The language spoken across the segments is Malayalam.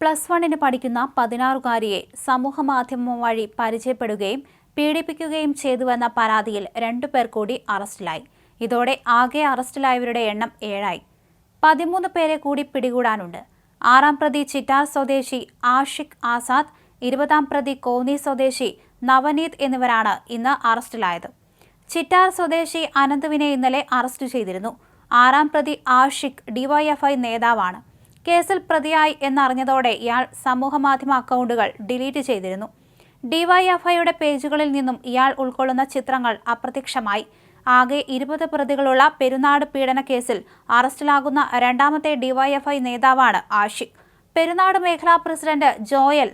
പ്ലസ് വണ്ണിന് പഠിക്കുന്ന പതിനാറുകാരിയെ സമൂഹമാധ്യമം വഴി പരിചയപ്പെടുകയും പീഡിപ്പിക്കുകയും ചെയ്തുവെന്ന പരാതിയിൽ രണ്ടുപേർ കൂടി അറസ്റ്റിലായി. ഇതോടെ ആകെ അറസ്റ്റിലായവരുടെ എണ്ണം ഏഴായി. പതിമൂന്ന് പേരെ കൂടി പിടികൂടാനുണ്ട്. ആറാം പ്രതി ചിറ്റാർ സ്വദേശി ആഷിഖ് ആസാദ് ഇരുപതാം പ്രതി കോന്നി സ്വദേശി നവനീത് എന്നിവരാണ് ഇന്ന് അറസ്റ്റിലായത്. ചിറ്റാർ സ്വദേശി അനന്തുവിനെ ഇന്നലെ അറസ്റ്റ് ചെയ്തിരുന്നു. ആറാം പ്രതി ആഷിഖ് ഡിവൈഎഫ്ഐ നേതാവാണ്. കേസിൽ പ്രതിയായി എന്നറിഞ്ഞതോടെ ഇയാൾ സമൂഹമാധ്യമ അക്കൗണ്ടുകൾ ഡിലീറ്റ് ചെയ്തിരുന്നു. ഡിവൈഎഫ്ഐയുടെ പേജുകളിൽ നിന്നും ഇയാൾ ഉൾക്കൊള്ളുന്ന ചിത്രങ്ങൾ അപ്രത്യക്ഷമായി. ആകെ ഇരുപത് പ്രതികളുള്ള പെരുന്നാട് പീഡന കേസിൽ അറസ്റ്റിലാകുന്ന രണ്ടാമത്തെ ഡിവൈഎഫ്ഐ നേതാവാണ് ആഷിഖ്. പെരുന്നാട് മേഖലാ പ്രസിഡന്റ് ജോയൽ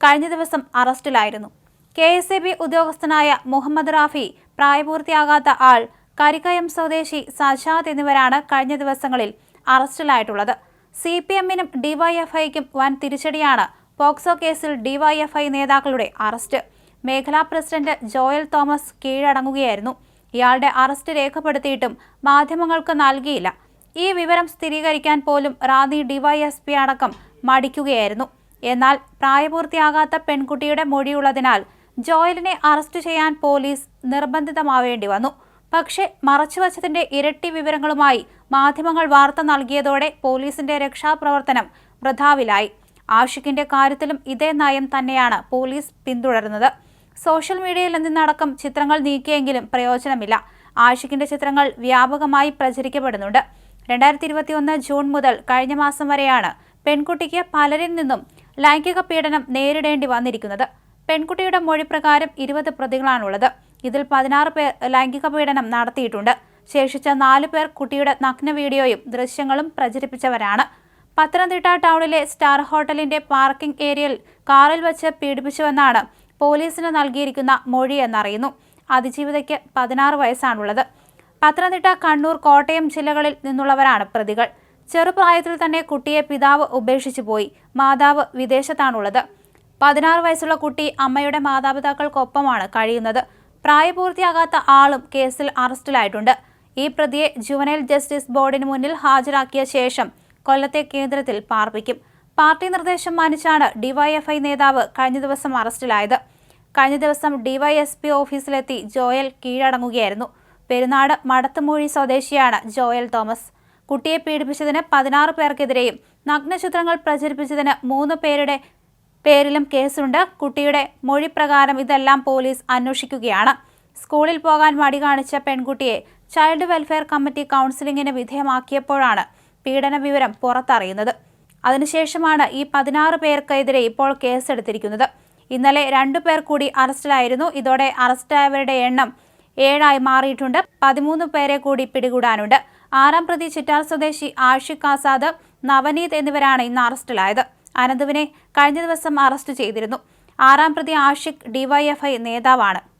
കഴിഞ്ഞ ദിവസം അറസ്റ്റിലായിരുന്നു. കെ എസ് ബി ഉദ്യോഗസ്ഥനായ മുഹമ്മദ് റാഫി പ്രായപൂർത്തിയാകാത്ത ആൾ കരിക്കയം സ്വദേശി സജാദ് എന്നിവരാണ് കഴിഞ്ഞ ദിവസങ്ങളിൽ അറസ്റ്റിലായിട്ടുള്ളത്. സി പി എമ്മിനും ഡിവൈഎഫ്ഐക്കും വൻ തിരിച്ചടിയാണ്. പോക്സോ കേസിൽ ഡിവൈഎഫ്ഐ നേതാക്കളുടെ അറസ്റ്റ്. മേഖലാ പ്രസിഡന്റ് ജോയൽ തോമസ് കീഴടങ്ങുകയായിരുന്നു. ഇയാളുടെ അറസ്റ്റ് രേഖപ്പെടുത്തിയിട്ടും മാധ്യമങ്ങൾക്ക് നൽകിയില്ല. ഈ വിവരം സ്ഥിരീകരിക്കാൻ പോലും റാന്നി ഡിവൈഎസ്പി അടക്കം മടിക്കുകയായിരുന്നു. എന്നാൽ പ്രായപൂർത്തിയാകാത്ത പെൺകുട്ടിയുടെ മൊഴിയുള്ളതിനാൽ ജോയലിനെ അറസ്റ്റ് ചെയ്യാൻ പോലീസ് നിർബന്ധിതമാവേണ്ടി വന്നു. പക്ഷേ മറച്ചുവച്ചതിന്റെ ഇരട്ടി വിവരങ്ങളുമായി മാധ്യമങ്ങൾ വാർത്ത നൽകിയതോടെ പോലീസിന്റെ രക്ഷാപ്രവർത്തനം വൃഥാവിലായി. ആഷിഖിന്റെ കാര്യത്തിലും ഇതേ നയം തന്നെയാണ് പോലീസ് പിന്തുടരുന്നത്. സോഷ്യൽ മീഡിയയിൽ നിന്നടക്കം ചിത്രങ്ങൾ നീക്കിയെങ്കിലും പ്രയോജനമില്ല. ആഷിഖിന്റെ ചിത്രങ്ങൾ വ്യാപകമായി പ്രചരിക്കപ്പെടുന്നുണ്ട്. രണ്ടായിരത്തി ഇരുപത്തിയൊന്ന് ജൂൺ മുതൽ കഴിഞ്ഞ മാസം വരെയാണ് പെൺകുട്ടിക്ക് പലരിൽ നിന്നും ലൈംഗിക പീഡനം നേരിടേണ്ടി വന്നിരിക്കുന്നത്. പെൺകുട്ടിയുടെ മൊഴി പ്രകാരം ഇരുപത് പ്രതികളാണുള്ളത്. ഇതിൽ പതിനാറ് പേർ ലൈംഗിക പീഡനം നടത്തിയിട്ടുണ്ട്. ശേഷിച്ച നാല് പേർ കുട്ടിയുടെ നഗ്ന വീഡിയോയും ദൃശ്യങ്ങളും പ്രചരിപ്പിച്ചവരാണ്. പത്തനംതിട്ട ടൗണിലെ സ്റ്റാർ ഹോട്ടലിന്റെ പാർക്കിംഗ് ഏരിയയിൽ കാറിൽ വച്ച് പീഡിപ്പിച്ചുവെന്നാണ് പോലീസിന് നൽകിയിരിക്കുന്ന മൊഴി എന്നറിയുന്നു. അതിജീവിതയ്ക്ക് പതിനാറ് വയസ്സാണുള്ളത്. പത്തനംതിട്ട കണ്ണൂർ കോട്ടയം ജില്ലകളിൽ നിന്നുള്ളവരാണ് പ്രതികൾ. ചെറുപ്രായത്തിൽ തന്നെ കുട്ടിയെ പിതാവ് ഉപേക്ഷിച്ചു പോയി. മാതാവ് വിദേശത്താണുള്ളത്. പതിനാറ് വയസ്സുള്ള കുട്ടി അമ്മയുടെ മാതാപിതാക്കൾക്കൊപ്പമാണ് കഴിയുന്നത്. പ്രായപൂർത്തിയാകാത്ത ആളും കേസിൽ അറസ്റ്റിലായിട്ടുണ്ട്. ഈ പ്രതിയെ ജുവനൈൽ ജസ്റ്റിസ് ബോർഡിന് മുന്നിൽ ഹാജരാക്കിയ ശേഷം കൊല്ലത്തെ കേന്ദ്രത്തിൽ പാർപ്പിക്കും. പാർട്ടി നിർദ്ദേശം മാനിച്ചാണ് ഡിവൈഎഫ്ഐ നേതാവ് കഴിഞ്ഞ ദിവസം അറസ്റ്റിലായത്. കഴിഞ്ഞ ദിവസം ഡിവൈഎസ്പി ഓഫീസിലെത്തി ജോയൽ കീഴടങ്ങുകയായിരുന്നു. പെരുന്നാട് മടത്തുമൂഴി സ്വദേശിയാണ് ജോയൽ തോമസ്. കുട്ടിയെ പീഡിപ്പിച്ചതിന് പതിനാറ് പേർക്കെതിരെയും നഗ്നചിത്രങ്ങൾ പ്രചരിപ്പിച്ചതിന് മൂന്ന് പേരുടെ പേരിലും കേസുണ്ട്. കുട്ടിയുടെ മൊഴി പ്രകാരം ഇതെല്ലാം പോലീസ് അന്വേഷിക്കുകയാണ്. സ്കൂളിൽ പോകാൻ മടി കാണിച്ച പെൺകുട്ടിയെ ചൈൽഡ് വെൽഫെയർ കമ്മിറ്റി കൗൺസിലിംഗിന് വിധേയമാക്കിയപ്പോഴാണ് പീഡന വിവരം പുറത്തറിയുന്നത്. അതിനുശേഷമാണ് ഈ പതിനാറ് പേർക്കെതിരെ ഇപ്പോൾ കേസെടുത്തിരിക്കുന്നത്. ഇന്നലെ രണ്ടു പേർ കൂടി അറസ്റ്റിലായിരുന്നു. ഇതോടെ അറസ്റ്റായവരുടെ എണ്ണം ഏഴായി മാറിയിട്ടുണ്ട്. പതിമൂന്ന് പേരെ കൂടി പിടികൂടാനുണ്ട്. ആറാം പ്രതി ചിറ്റാർ സ്വദേശി ആഷിഖ് ആസാദ് നവനീത് എന്നിവരാണ് ഇന്ന് അറസ്റ്റിലായത്. അനന്തുവിനെ കഴിഞ്ഞ ദിവസം അറസ്റ്റ് ചെയ്തിരുന്നു. ആറാം പ്രതി ആഷിഖ് ഡിവൈഎഫ്ഐ നേതാവാണ്.